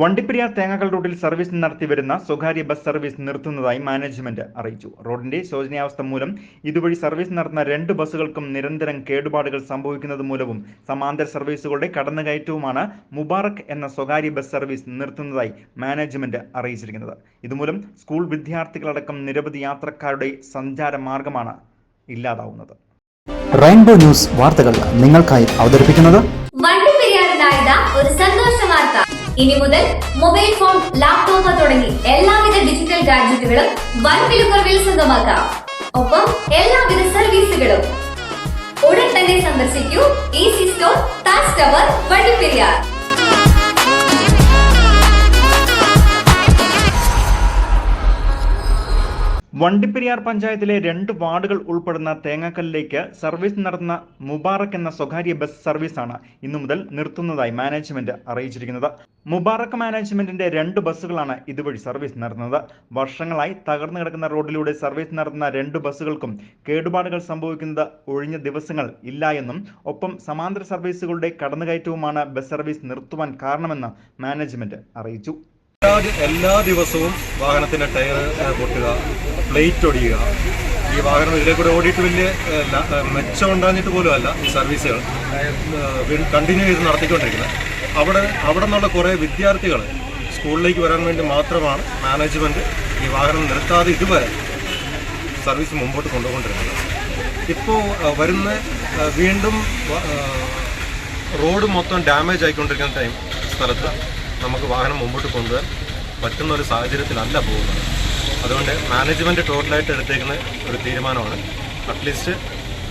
വണ്ടിപ്പെരിയാർ തേങ്ങാക്കൽ റൂട്ടിൽ സർവീസ് നടത്തി വരുന്ന സ്വകാര്യ ബസ് സർവീസ് നിർത്തുന്നതായി മാനേജ്മെന്റ് അറിയിച്ചു. റോഡിന്റെ ശോചനീയാവസ്ഥ മൂലം ഇതുവഴി സർവീസ് നടത്തുന്ന രണ്ട് ബസ്സുകൾക്കും നിരന്തരം കേടുപാടുകൾ സംഭവിക്കുന്നത് മൂലവും സമാന്തര സർവീസുകളുടെ കടന്നുകയറ്റവുമാണ് മുബാറക് എന്ന സ്വകാര്യ ബസ് സർവീസ് നിർത്തുന്നതായി മാനേജ്മെന്റ് അറിയിച്ചിരിക്കുന്നത്. ഇതുമൂലം സ്കൂൾ വിദ്യാർത്ഥികളടക്കം നിരവധി യാത്രക്കാരുടെ സഞ്ചാര മാർഗമാണ് ഇല്ലാതാവുന്നത്. റെയിൻബോ ന്യൂസ് വാർത്തകൾ നിങ്ങൾക്കായി അവതരിപ്പിക്കുന്നത് ഒരു ഇനി മുതൽ മൊബൈൽ ഫോൺ ലാപ്ടോപ്പ് തുടങ്ങി എല്ലാവിധ ഡിജിറ്റൽ ഗാഡ്ജറ്റുകളും വൻ വിലക്കുറവിൽ സ്വന്തമാക്കാം. ഒപ്പം എല്ലാവിധ സർവീസുകളും. ഉടൻ തന്നെ സന്ദർശിക്കൂ. ഈ സിസ്റ്റോർ താസ് ടവർ വണ്ടിപ്പെരിയാർ വണ്ടിപ്പെരിയാർ പഞ്ചായത്തിലെ രണ്ട് വാർഡുകൾ ഉൾപ്പെടുന്ന തേങ്ങാക്കല്ലിലേക്ക് സർവീസ് നടത്തുന്ന മുബാറക് എന്ന സ്വകാര്യ ബസ് സർവീസാണ് ഇന്നു മുതൽ നിർത്തുന്നതായി മാനേജ്മെന്റ് അറിയിച്ചിരിക്കുന്നത്. മുബാറക് മാനേജ്മെന്റിന്റെ രണ്ട് ബസ്സുകളാണ് ഇതുവഴി സർവീസ് നടത്തുന്നത്. വർഷങ്ങളായി തകർന്നു കിടക്കുന്ന റോഡിലൂടെ സർവീസ് നടത്തുന്ന രണ്ട് ബസ്സുകൾക്കും കേടുപാടുകൾ സംഭവിക്കുന്നത് ഒഴിഞ്ഞ ദിവസങ്ങൾ ഇല്ല എന്നും ഒപ്പം സമാന്തര സർവീസുകളുടെ കടന്നുകയറ്റവുമാണ് ബസ് സർവീസ് നിർത്തുവാൻ കാരണമെന്ന് മാനേജ്മെന്റ് അറിയിച്ചു. എല്ലാ ദിവസവും വാഹനത്തിന്റെ ടയർ പൊട്ടുക പ്ലേറ്റ് ഒടിയുക. ഈ വാഹനം ഇതിലെ കൂടെ ഓടിയിട്ട് വലിയ മെച്ചം ഉണ്ടാഞ്ഞിട്ട് പോലും അല്ല ഈ സർവീസുകൾ. കണ്ടിന്യൂ ചെയ്ത് നടത്തിക്കൊണ്ടിരിക്കുന്നത്. അവിടെ അവിടെ നിന്നുള്ള കുറേ വിദ്യാർത്ഥികൾ സ്കൂളിലേക്ക് വരാൻ വേണ്ടി മാത്രമാണ് മാനേജ്മെന്റ് ഈ വാഹനം നിർത്താതെ ഇതുവരെ സർവീസ് മുമ്പോട്ട് കൊണ്ടുപോകൊണ്ടിരുന്നത് ഇപ്പോൾ വരുന്ന വീണ്ടും റോഡ് മൊത്തം ഡാമേജ് ആയിക്കൊണ്ടിരിക്കുന്ന ടൈം സ്ഥലത്ത് നമുക്ക് വാഹനം മുമ്പോട്ട് കൊണ്ടുപോകാൻ പറ്റുന്ന ഒരു സാഹചര്യത്തിലല്ല പോകുന്നത്. അതുകൊണ്ട് മാനേജ്മെന്റ് ടോട്ടലായിട്ട് എടുത്തേക്കുന്ന ഒരു തീരുമാനമാണ്. അറ്റ്ലീസ്റ്റ്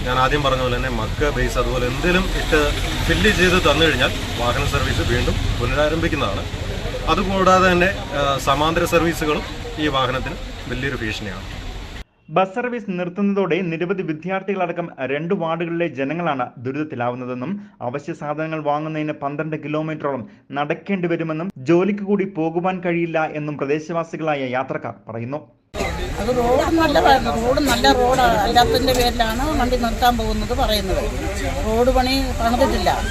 ഞാൻ ആദ്യം പറഞ്ഞ പോലെ തന്നെ മക്ക ബേസ് അതുപോലെ എന്തെങ്കിലും ഇട്ട് ഫില്ല് ചെയ്ത് തന്നു കഴിഞ്ഞാൽ വാഹന സർവീസ് വീണ്ടും പുനരാരംഭിക്കുന്നതാണ്. അതുകൂടാതെ തന്നെ സമാന്തര സർവീസുകളും ഈ വാഹനത്തിന് വലിയൊരു ഭീഷണിയാണ്. ബസ് സർവീസ് നിർത്തുന്നതോടെ നിരവധി വിദ്യാർത്ഥികളടക്കം രണ്ട് വാർഡുകളിലെ ജനങ്ങളാണ് ദുരിതത്തിലാവുന്നതെന്നും അവശ്യ സാധനങ്ങൾ വാങ്ങുന്നതിന് പന്ത്രണ്ട് കിലോമീറ്ററോളം നടക്കേണ്ടി വരുമെന്നും ജോലിക്ക് കൂടി പോകുവാൻ കഴിയില്ല എന്നും പ്രദേശവാസികളായ യാത്രക്കാർ പറയുന്നു. അത് റോഡ് നല്ല റോഡ് നല്ല റോഡ്. അല്ലാത്തതിന്റെ പേരിലാണ് വണ്ടി നിർത്താൻ പോകുന്നത് പറയുന്നത്. റോഡ് പണി പണിതിട്ടില്ല.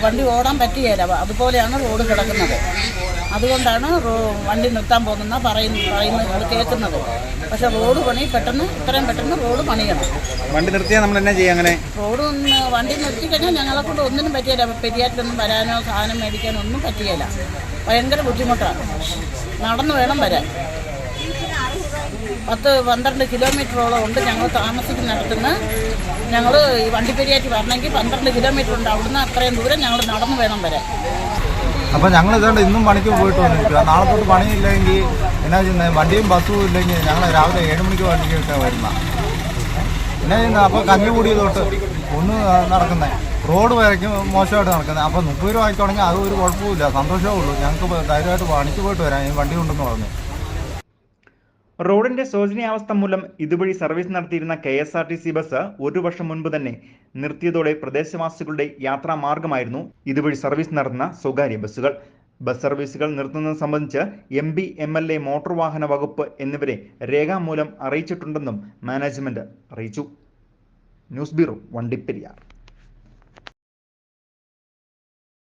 വണ്ടി ഓടാൻ പറ്റിയല്ല അതുപോലെയാണ് റോഡ് കിടക്കുന്നത്. അതുകൊണ്ടാണ് റോ- വണ്ടി നിർത്താൻ പോകുന്ന പറയുന്ന പറയുന്നത് നമ്മൾ കേൾക്കുന്നത്. പക്ഷെ റോഡ് പണി പെട്ടെന്ന് ഇത്രയും പെട്ടെന്ന് റോഡ് പണിയണം. വണ്ടി നിർത്തിയാൽ നമ്മൾ എന്നാ ചെയ്യാം അങ്ങനെ? റോഡ് ഒന്ന് വണ്ടി നിർത്തി കഴിഞ്ഞാൽ ഞങ്ങളെ കൊണ്ട് ഒന്നിനും പറ്റിയില്ല. പെരിയാറ്റിലൊന്നും വരാനോ സാധനം മേടിക്കാനോ ഒന്നും പറ്റിയല്ല. ഭയങ്കര ബുദ്ധിമുട്ടാണ്. നടന്നു വേണം വരാൻ. പത്ത് പന്ത്രണ്ട് കിലോമീറ്ററോളം ഉണ്ട് ഞങ്ങൾ താമസിക്കുന്നിടത്തുനിന്ന്. ഞങ്ങൾ ഈ വണ്ടിപ്പെരിയാറ്റി വരണമെങ്കിൽ പന്ത്രണ്ട് കിലോമീറ്റർ ഉണ്ട്. അവിടുന്ന് അത്രയും ദൂരം ഞങ്ങൾ നടന്നു വേണം വരാൻ അപ്പോൾ ഞങ്ങൾ ഇതുകൊണ്ട് ഇന്നും പണിക്ക് പോയിട്ട് വന്നിരിക്കുക നാളെ തൊട്ട് പണിയില്ലെങ്കിൽ എന്നാ ചെയ്യുന്നത് വണ്ടിയും ബസ്സും ഇല്ലെങ്കിൽ ഞങ്ങൾ രാവിലെ ഏഴ് മണിക്ക് വണ്ടിക്കൊക്കെ വരുന്ന. എന്നാ ചെയ്യുന്നത് അപ്പോൾ കഞ്ഞി കൂടി തൊട്ട് ഒന്ന് നടക്കുന്നത് റോഡ് വരയ്ക്കും മോശമായിട്ട് നടക്കുന്നത് അപ്പോൾ മുപ്പത് രൂപ ആയിക്കോണെങ്കിൽ അത് ഒരു കുഴപ്പമില്ല സന്തോഷമേ ഉള്ളൂ. ഞങ്ങൾക്ക് ധൈര്യമായിട്ട് പണിക്ക് പോയിട്ട് വരാം. ഈ വണ്ടി കൊണ്ടെന്ന് പറഞ്ഞു റോഡിന്റെ ശോചനീയാവസ്ഥ മൂലം ഇതുവഴി സർവീസ് നടത്തിയിരുന്ന K S R T C bus ഒരു വർഷം മുൻപ് തന്നെ നിർത്തിയതോടെ പ്രദേശവാസികളുടെ യാത്രാ മാർഗമായിരുന്നു ഇതുവഴി സർവീസ് നടത്തുന്ന സ്വകാര്യ ബസ്സുകൾ. ബസ് സർവീസുകൾ നിർത്തുന്നത് സംബന്ധിച്ച് M P M L A motor വാഹന വകുപ്പ് എന്നിവരെ രേഖാമൂലം അറിയിച്ചിട്ടുണ്ടെന്നും മാനേജ്മെന്റ് അറിയിച്ചു. News bureau Vandiperiyar.